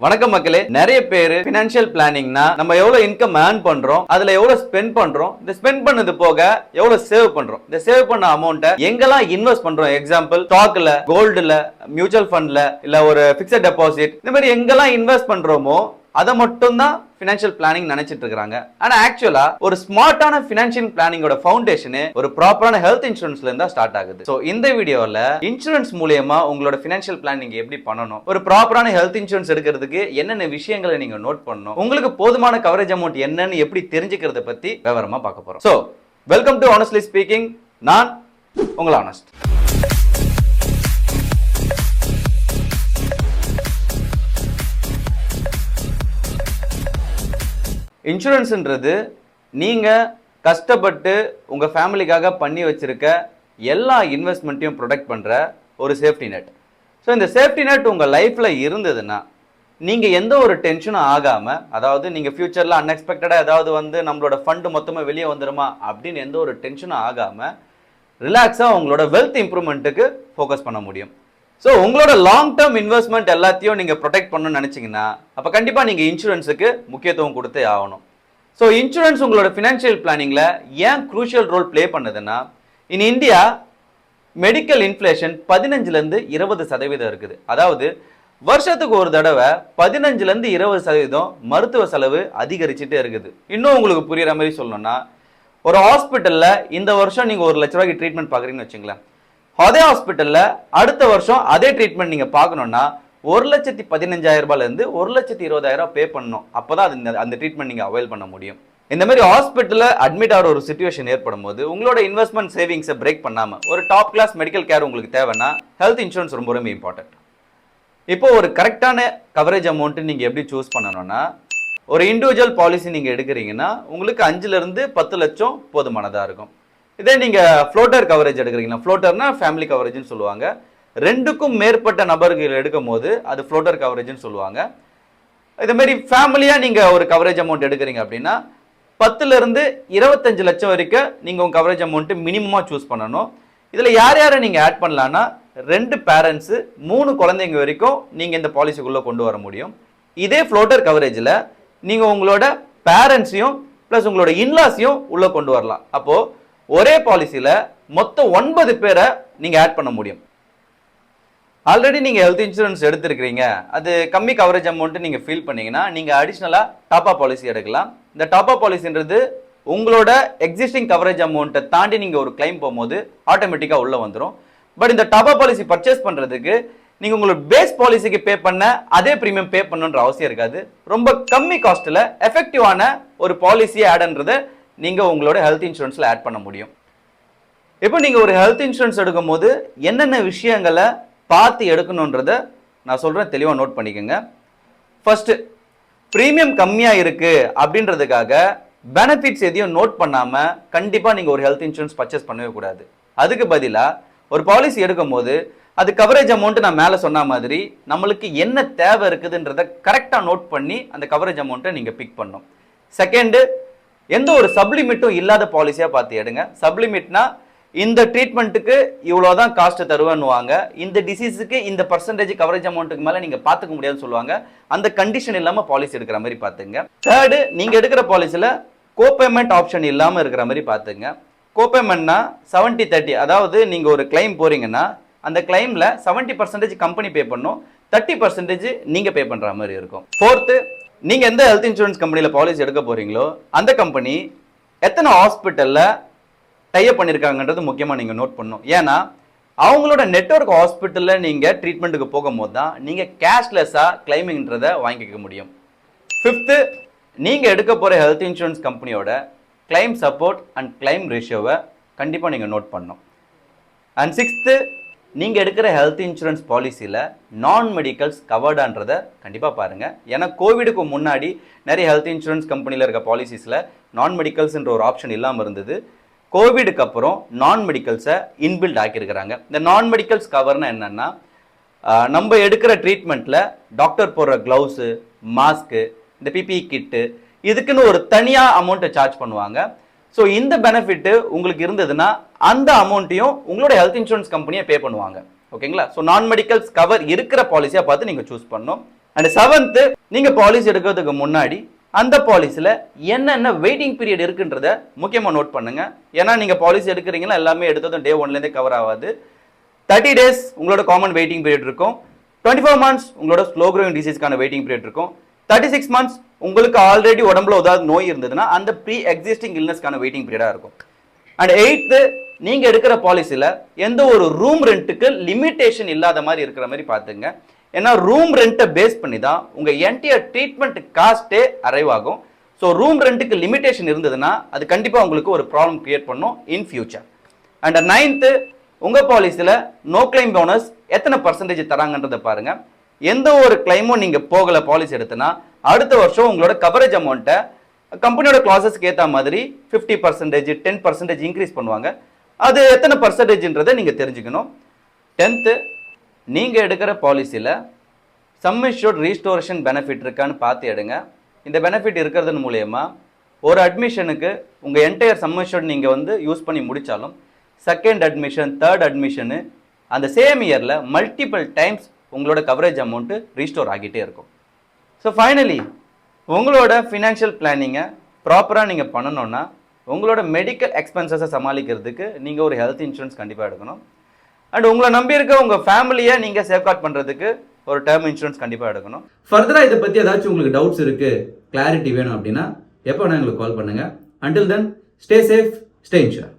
வணக்கம் மக்களே. நிறைய பேர் பினான்சியல் பிளானிங்னா நம்ம எவ்வளவு இன்கம் ஏர்ன் பண்றோம் அதுல எவ்வளவு ஸ்பெண்ட் பண்றோம் இந்த ஸ்பெண்ட் பண்ணது போக எவ்வளவு சேவ் பண்றோம். இந்த சேவ் பண்ண அமௌண்ட்டை எங்கெல்லாம் இன்வெஸ்ட் பண்றோம்? எக்ஸாம்பிள் ஸ்டாக்ல கோல்டுல மியூச்சுவல் ஃபண்ட்ல இல்ல ஒரு பிக்சட் டெபாசிட் இந்த மாதிரி எங்கெல்லாம் இன்வெஸ்ட் பண்றோமோ அதை மட்டும் தான் ஃபினான்ஷியல் பிளானிங் நினைச்சிட்டு இருக்காங்க. ஆனா ஆக்சுவலா ஒரு ஸ்மார்ட்டான ஃபினான்ஷியல் பிளானிங்கோட ஃபவுண்டேஷனு ஒரு ப்ராப்பரான ஹெல்த் இன்சூரன்ஸ்ல இருந்தா ஸ்டார்ட் ஆகுது. ஸோ இந்த வீடியோல இன்சூரன்ஸ் மூலியமா உங்களோட ஃபினான்ஷியல் பிளானிங் எப்படி பண்ணணும் ஒரு ப்ராப்பரான ஹெல்த் இன்சூரன்ஸ் எடுக்கிறதுக்கு என்னென்ன விஷயங்களை நீங்க நோட் பண்ணணும் உங்களுக்கு போதுமான கவரேஜ் அமௌண்ட் என்னன்னு எப்படி தெரிஞ்சுக்கிறத பத்தி விவரமா பார்க்க போறோம். So welcome to honestly speaking நான் உங்களை ஆனஸ்ட் இன்சூரன்ஸுன்றது நீங்கள் கஷ்டப்பட்டு உங்கள் ஃபேமிலிக்காக பண்ணி வச்சுருக்க எல்லா இன்வெஸ்ட்மெண்ட்டையும் ப்ரொடெக்ட் பண்ணுற ஒரு சேஃப்டி நெட். ஸோ இந்த சேஃப்டி நெட் உங்கள் லைஃப்பில் இருந்ததுன்னா நீங்கள் எந்த ஒரு டென்ஷனும் ஆகாமல் அதாவது நீங்கள் ஃப்யூச்சரில் அன்எக்ஸ்பெக்டடாக ஏதாவது வந்து நம்மளோட ஃபண்டு மொத்தமாக வெளியே வந்துருமா அப்படின்னு எந்த ஒரு டென்ஷனும் ஆகாமல் ரிலாக்ஸாக உங்களோட வெல்த் இம்ப்ரூவ்மெண்ட்டுக்கு ஃபோக்கஸ் பண்ண முடியும். ஸோ உங்களோட லாங் டேர்ம் இன்வெஸ்ட்மெண்ட் எல்லாத்தையும் நீங்கள் ப்ரொடெக்ட் பண்ணணும்னு நினச்சிங்கன்னா அப்போ கண்டிப்பாக நீங்கள் இன்சூரன்ஸுக்கு முக்கியத்துவம் கொடுத்தே ஆகணும். ஸோ இன்சூரன்ஸ் உங்களோட ஃபினான்ஷியல் பிளானிங்கில் ஏன் குரூஷியல் ரோல் ப்ளே பண்ணுதுன்னா இன் இந்தியா மெடிக்கல் இன்ஃப்ளேஷன் பதினஞ்சுலேருந்து இருபது சதவீதம் இருக்குது. அதாவது வருஷத்துக்கு ஒரு தடவை பதினஞ்சுலேருந்து இருபது சதவீதம் மருத்துவ செலவு அதிகரிச்சுட்டே இருக்குது. இன்னும் உங்களுக்கு புரிகிற மாதிரி சொல்லணும்னா ஒரு ஹாஸ்பிட்டலில் இந்த வருஷம் நீங்கள் ஒரு லட்ச ரூபாய்க்கு ட்ரீட்மெண்ட் பார்க்குறீங்கன்னு வச்சுங்களேன். அதே ஹாஸ்பிட்டலில் அடுத்த வருஷம் அதே ட்ரீட்மெண்ட் நீங்கள் பார்க்கணுன்னா ஒரு லட்சத்தி பதினஞ்சாயிரம் ரூபாயிலேருந்து ஒரு லட்சத்தி இருபதாயிரம் பே பண்ணணும். அப்போ தான் அந்த அந்த ட்ரீட்மெண்ட் நீங்கள் அவைல் பண்ண முடியும். இந்த மாதிரி ஹாஸ்பிட்டலில் அட்மிட் ஆகிற ஒரு சுச்சுவேஷன் ஏற்படும் போது உங்களோட இன்வெஸ்ட்மெண்ட் சேவிங்ஸை பிரேக் பண்ணாமல் ஒரு டாப் கிளாஸ் மெடிக்கல் கேர் உங்களுக்கு தேவைன்னா ஹெல்த் இன்சூரன்ஸ் ரொம்ப ரொம்ப இம்பார்ட்டன்ட் இப்போ ஒரு கரெக்டான கவரேஜ் அமௌண்ட்டு நீங்கள் எப்படி சூஸ் பண்ணணும்னா ஒரு இண்டிவிஜுவல் பாலிசி நீங்கள் எடுக்கிறீங்கன்னா உங்களுக்கு அஞ்சுலேருந்து பத்து லட்சம் போதுமானதாக இருக்கும். இதே நீங்கள் ஃப்ளோட்டர் கவரேஜ் எடுக்கிறீங்களா? ஃப்ளோட்டர்னா ஃபேமிலி கவரேஜ்னு சொல்லுவாங்க. ரெண்டுக்கும் மேற்பட்ட நபர்கள் எடுக்கும் போது அது ஃப்ளோட்டர் கவரேஜ்னு சொல்லுவாங்க. இதுமாரி ஃபேமிலியாக நீங்கள் ஒரு கவரேஜ் அமௌண்ட் எடுக்கிறீங்க அப்படின்னா பத்துலேருந்து இருபத்தஞ்சு லட்சம் வரைக்கும் நீங்கள் உங்கள் கவரேஜ் அமௌண்ட்டு மினிமமாக சூஸ் பண்ணணும். இதில் யார் யாரை நீங்கள் ஆட் பண்ணலான்னா ரெண்டு பேரண்ட்ஸு மூணு குழந்தைங்க வரைக்கும் நீங்கள் இந்த பாலிசிக்குள்ளே கொண்டு வர முடியும். இதே ஃப்ளோட்டர் கவரேஜில் நீங்கள் உங்களோட பேரண்ட்ஸையும் ப்ளஸ் உங்களோட இன்லாஸையும் உள்ளே கொண்டு வரலாம். அப்போது ஒரே பாலிசியில் மொத்தம் ஒன்பது பேரை நீங்கள் ஆட் பண்ண முடியும். ஆல்ரெடி நீங்கள் ஹெல்த் இன்சூரன்ஸ் எடுத்திருக்கிறீங்க. அது கம்மி கவரேஜ் அமௌண்ட்டு நீங்கள் ஃபீல் பண்ணிங்கன்னா நீங்கள் அடிஷ்னலாக டாப்பா பாலிசி எடுக்கலாம். இந்த டாப்பா பாலிசின்றது உங்களோட எக்ஸிஸ்டிங் கவரேஜ் அமௌண்ட்டை தாண்டி நீங்கள் ஒரு கிளைம் போகும்போது ஆட்டோமேட்டிக்காக உள்ளே வந்துடும் பட் இந்த டாப்பா பாலிசி பர்ச்சேஸ் பண்ணுறதுக்கு நீங்கள் உங்களோட பேஸ் பாலிசிக்கு பே பண்ண அதே ப்ரீமியம் பே பண்ணுன்ற அவசியம் இருக்காது. ரொம்ப கம்மி காஸ்ட்டில் எஃபெக்டிவான ஒரு பாலிசியை ஆடுன்றதை நீங்கள் உங்களோட ஹெல்த் இன்சூரன்ஸில் ஆட் பண்ண முடியும். இப்போ நீங்கள் ஒரு ஹெல்த் இன்சூரன்ஸ் எடுக்கும்போது என்னென்ன விஷயங்களை பார்த்து எடுக்கணுன்றத நான் சொல்கிறேன் தெளிவாக நோட் பண்ணிக்கோங்க. ஃபஸ்ட்டு ப்ரீமியம் கம்மியாக இருக்குது அப்படின்றதுக்காக பெனிஃபிட்ஸ் எதையும் நோட் பண்ணாமல் கண்டிப்பாக நீங்கள் ஒரு ஹெல்த் இன்சூரன்ஸ் பர்ச்சேஸ் பண்ணவே கூடாது. அதுக்கு பதிலாக ஒரு பாலிசி எடுக்கும்போது அது கவரேஜ் அமௌண்ட்டு நான் மேலே சொன்ன மாதிரி நம்மளுக்கு என்ன தேவை இருக்குதுன்றத கரெக்டாக நோட் பண்ணி அந்த கவரேஜ் அமௌண்ட்டை நீங்கள் பிக் பண்ணும் செகண்டு எந்த ஒரு சப்ளிமிட்டும் இல்லாத பாலிசியாக பார்த்து எடுங்க. சப்ளிமிட்னா இந்த ட்ரீட்மெண்ட்டுக்கு இவ்வளோ தான் காஸ்ட்டு தருவேன்னுவாங்க. இந்த டிசீஸுக்கு இந்த பர்சன்டேஜ் கவரேஜ் அமௌண்ட்டுக்கு மேலே நீங்கள் பார்த்துக்க முடியாதுன்னு சொல்லுவாங்க. அந்த கண்டிஷன் இல்லாமல் பாலிசி எடுக்கிற மாதிரி பார்த்துங்க. தேர்டு நீங்கள் எடுக்கிற பாலிசியில் கோபேமெண்ட் ஆப்ஷன் இல்லாமல் இருக்கிற மாதிரி பார்த்துங்க. கோபேமெண்ட்னா செவன்ட்டி தேர்ட்டி அதாவது நீங்கள் ஒரு கிளைம் போகிறீங்கன்னா அந்த கிளைமில் செவன்ட்டி பர்சன்டேஜ் கம்பெனி பே பண்ணும். தேர்ட்டி பர்சன்டேஜ் நீங்கள் பே பண்ணுற மாதிரி இருக்கும். ஃபோர்த்து நீங்கள் எந்த ஹெல்த் இன்சூரன்ஸ் கம்பெனியில் பாலிசி எடுக்க போகிறீங்களோ அந்த கம்பெனி எத்தனை ஹாஸ்பிட்டலில் டைப் பண்ணியிருக்காங்கன்றது முக்கியமாக நீங்கள் நோட் பண்ணணும். ஏன்னா அவங்களோட நெட்ஒர்க் ஹாஸ்பிட்டலில் நீங்கள் ட்ரீட்மெண்ட்டுக்கு போகும்போது தான் நீங்கள் கேஷ்லெஸ்ஸாக கிளைமிங்ன்றதை வாங்கிக்க முடியும். ஃபிஃப்த்து நீங்கள் எடுக்க போகிற ஹெல்த் இன்சூரன்ஸ் கம்பெனியோட கிளைம் சப்போர்ட் அண்ட் கிளைம் ரேஷியோவை கண்டிப்பாக நீங்கள் நோட் பண்ணணும். அண்ட் சிக்ஸ்த்து நீங்கள் எடுக்கிற ஹெல்த் இன்சூரன்ஸ் பாலிசியில் நான் மெடிக்கல்ஸ் கவர்டான்றதை கண்டிப்பாக பாருங்கள் ஏன்னா கோவிடுக்கு முன்னாடி நிறைய ஹெல்த் இன்சூரன்ஸ் கம்பெனியில் இருக்க பாலிசிஸில் நான் மெடிக்கல்ஸ்ன்ற ஒரு ஆப்ஷன் இல்லாமல் இருந்தது. கோவிடுக்கு அப்புறம் நான் மெடிக்கல்ஸை இன்பில்ட் ஆக்கியிருக்கிறாங்க. இந்த நான் மெடிக்கல்ஸ் கவர்னா என்னென்னா நம்ம எடுக்கிற ட்ரீட்மெண்ட்டில் டாக்டர் போடுற க்ளவுஸு மாஸ்க்கு இந்த பிபிஇ கிட்டு இதுக்குன்னு ஒரு தனியாக அமௌண்ட்டை சார்ஜ் பண்ணுவாங்க. ஸோ இந்த பெனிஃபிட்டு உங்களுக்கு இருந்ததுன்னா அந்த அமௌண்ட்டையும் உங்களோட ஹெல்த் இன்சூரன்ஸ் கம்பெனியை பே பண்ணுவாங்க. ஓகேங்களா ஸோ நான் மெடிக்கல்ஸ் கவர் இருக்கிற பாலிசியாக பார்த்து நீங்கள் சூஸ் பண்ணணும். அண்ட் செவன்த்து நீங்கள் பாலிசி எடுக்கிறதுக்கு முன்னாடி அந்த பாலிசியில் என்னென்ன வெயிட்டிங் பீரியட் இருக்குன்றத முக்கியமாக நோட் பண்ணுங்கள் ஏன்னா நீங்கள் பாலிசி எடுக்கிறீங்களா எல்லாமே எடுத்ததும் டே ஒன்லேருந்தே கவர் ஆகாது. தேர்ட்டி டேஸ் உங்களோட காமன் வெயிட்டிங் பீரியட் இருக்கும். டுவெண்ட்டி ஃபோர் மந்த்ஸ் உங்களோட ஸ்லோ க்ரோயிங் டிசீஸ்க்கான வெயிட்டிங் பீரியட் இருக்கும். தேர்ட்டி சிக்ஸ் மந்த்ஸ் உங்களுக்கு ஆல்ரெடி உடம்புல ஏதாவது நோய் இருந்ததுன்னா அந்த ப்ரீ எக்ஸிஸ்டிங் இல்னஸ்க்கான வெயிட்டிங் பீரியடாக இருக்கும். அண்ட் எயித்து நீங்க எடுக்கிற பாலிசியில் எந்த ஒரு ரூம் ரெண்ட்டுக்கு லிமிட்டேஷன் இல்லாத மாதிரி இருக்கிற மாதிரி பார்த்துங்க. ஏன்னா ரூம் ரெண்ட்டை பேஸ் பண்ணி தான் உங்க என்டையர் ட்ரீட்மெண்ட் காஸ்ட்டே அரைவ் ஆகும். ஸோ ரூம் ரெண்ட்டுக்கு லிமிட்டேஷன் இருந்ததுன்னா அது கண்டிப்பாக உங்களுக்கு ஒரு ப்ராப்ளம் கிரியேட் பண்ணும் இன் ஃபியூச்சர் அண்ட் நைன்த்து உங்க பாலிசியில் நோ கிளைம் போனஸ் எத்தனை பர்சன்டேஜ் தராங்கன்றதை பாருங்க. எந்த ஒரு கிளைமும் நீங்கள் போகலை பாலிசி எடுத்தனா அடுத்த வருஷம் உங்களோட கவரேஜ் அமௌண்ட்டை கம்பெனியோட கிளாஸஸ்க்கு ஏற்ற மாதிரி fifty percentage ten percentage increase பண்ணுவாங்க. அது எத்தனை பர்சன்டேஜ்ன்றதை நீங்கள் தெரிஞ்சுக்கணும். டென்த்து நீங்கள் எடுக்கிற பாலிசியில் சம்மிஷ்யூர்ட் ரீஸ்டோரேஷன் பெனிஃபிட் இருக்கான்னு பார்த்து எடுங்க. இந்த பெனிஃபிட் இருக்கிறது மூலயமா ஒரு அட்மிஷனுக்கு உங்கள் என்டையர் சம்மிஷ்யூர்ட் நீங்கள் வந்து யூஸ் பண்ணி முடித்தாலும் செகண்ட் அட்மிஷன் தேர்ட் அட்மிஷனு அந்த சேம் இயரில் மல்டிபிள் டைம்ஸ் உங்களோட கவரேஜ் அமௌண்ட்டு ரீஸ்டோர் ஆகிட்டே இருக்கும். ஸோ ஃபைனலி உங்களோட ஃபினான்ஷியல் பிளானிங்கை ப்ராப்பராக நீங்கள் பண்ணணும்னா உங்களோட மெடிக்கல் எக்ஸ்பென்சஸை சமாளிக்கிறதுக்கு நீங்கள் ஒரு ஹெல்த் இன்சூரன்ஸ் கண்டிப்பாக எடுக்கணும். அண்ட் உங்களை நம்பி இருக்க உங்கள் ஃபேமிலியை நீங்கள் சேஃப்கார்ட் பண்ணுறதுக்கு ஒரு டேர்ம் இன்சூரன்ஸ் கண்டிப்பாக எடுக்கணும். ஃபர்தராக இதை பற்றி ஏதாச்சும் உங்களுக்கு டவுட்ஸ் இருக்குது கிளாரிட்டி வேணும் அப்படின்னா எப்போ வேணால் எங்களுக்கு கால் பண்ணுங்கள் until then stay safe stay insure